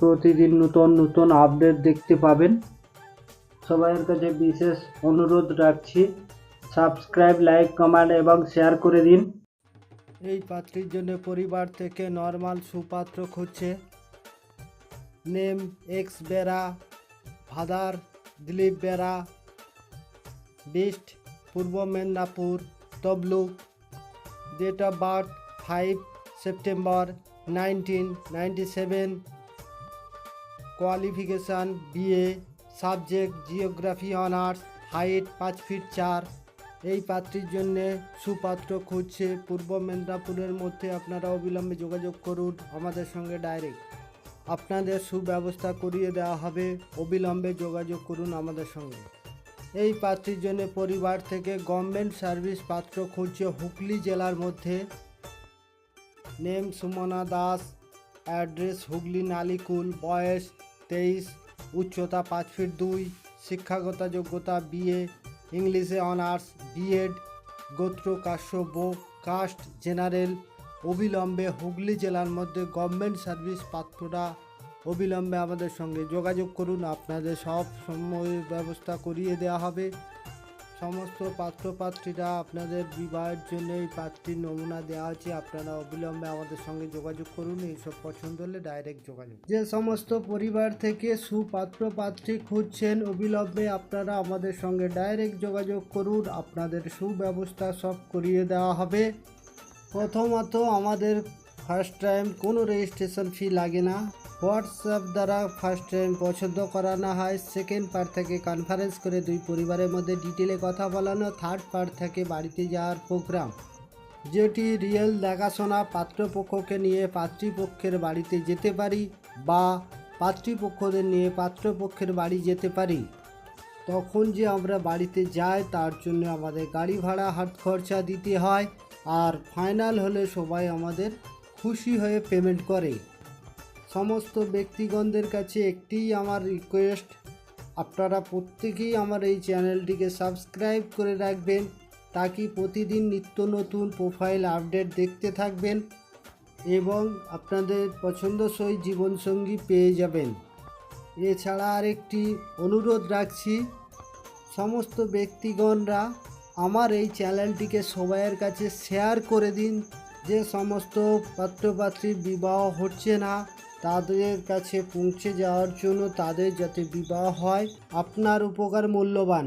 প্রতিদিন নতুন নতুন আপডেট দেখতে পাবেন। সবাইয়ের কাছে বিশেষ অনুরোধ রাখছি। সাবস্ক্রাইব লাইক কমেন্ট এবং শেয়ার করে দিন। এই পাত্রীর জন্য পরিবার থেকে নর্মাল সুপাত্র খুঁজছে। Name X Bera father Dilip Bera dist Purba Medinipur Tamluk date of birth five September nineteen ninety seven qualification, BA, subject, geography, honours, height পাঁচ ফিট চার। এই পাত্রীর জন্য সুপাত্র খুঁজছে পূর্ব মেদিনীপুরের মধ্যে। আপনারা অবিলম্বে যোগাযোগ করুন আমাদের সঙ্গে ডাইরেক্ট। আপনাদের সুব্যবস্থা করিয়ে দেওয়া হবে। অবিলম্বে যোগাযোগ করুন আমাদের সঙ্গে। এই পাত্রীর জন্য পরিবার থেকে গভর্নমেন্ট সার্ভিস পাত্র খুঁজছে হুগলি জেলার মধ্যে। নেম সুমনা দাস, অ্যাড্রেস হুগলি নালিকুল, বয়স তেইশ, উচ্চতা পাঁচ ফিট দুই, শিক্ষাগত যোগ্যতা বিএ, ইংলিশে অনার্স, বিএড গোত্র কাশ্যপ কাস্ট জেনারেল। অবিলম্বে হুগলি জেলার মধ্যে গভর্নমেন্ট সার্ভিস পাত্ররা অবিলম্বে আমাদের সঙ্গে যোগাযোগ করুন। আপনাদের সব সময় ব্যবস্থা করিয়ে দেওয়া হবে। সমস্ত পাত্রপাত্রীরা আপনাদের বিবাহের জন্য এই পাত্রীর নমুনা দেওয়া আছে। আপনারা অবিলম্বে আমাদের সঙ্গে যোগাযোগ করুন, এইসব পছন্দ হলে ডাইরেক্ট যোগাযোগ। যে সমস্ত পরিবার থেকে সুপাত্র পাত্রী খুঁজছেন, অবিলম্বে আপনারা আমাদের সঙ্গে ডাইরেক্ট যোগাযোগ করুন। আপনাদের সুব্যবস্থা সব করিয়ে দেওয়া হবে। প্রথমত আমাদের ফার্স্ট টাইম কোনো রেজিস্ট্রেশন ফি লাগে না। হোয়াটসঅ্যাপ দ্বারা ফার্স্ট টাইম পছন্দ করানো হয়, সেকেন্ড পার্ট থেকে কনফারেন্স করে দুই পরিবারের মধ্যে ডিটেলে কথা বলানো থার্ড পার্ট থেকে বাড়িতে যাওয়ার প্রোগ্রাম যেটি রিয়েল দেখাশোনা পাত্রপক্ষকে নিয়ে পাত্রীপক্ষের বাড়িতে যেতে পারি বা পাত্রীপক্ষদের নিয়ে পাত্রপক্ষের বাড়ি যেতে পারি। তখন যে আমরা বাড়িতে যাই, তার জন্য আমাদের গাড়ি ভাড়া, হাত খরচা দিতে হয়, আর ফাইনাল হলে সবাই আমাদের খুশি হয়ে পেমেন্ট করে। সমস্ত ব্যক্তিগণদের কাছে একটিই আমার রিকোয়েস্ট আপনারা প্রত্যেকেই আমার এই চ্যানেলটিকে সাবস্ক্রাইব করে রাখবেন, তাকি প্রতিদিন নিত্য নতুন প্রোফাইল আপডেট দেখতে থাকবেন এবং আপনাদের পছন্দসই জীবনসঙ্গী পেয়ে যাবেন। এছাড়া আরেকটি অনুরোধ রাখছি, সমস্ত ব্যক্তিগণরা আমার এই চ্যানেলটিকে সবাইয়ের কাছে শেয়ার করে দিন, যে সমস্ত পাত্রপাত্রীর বিবাহ হচ্ছে না তাদের কাছে পৌঁছে যাওয়ার জন্য তাদের যাতে বিবাহ হয় আপনার উপকার মূল্যবান।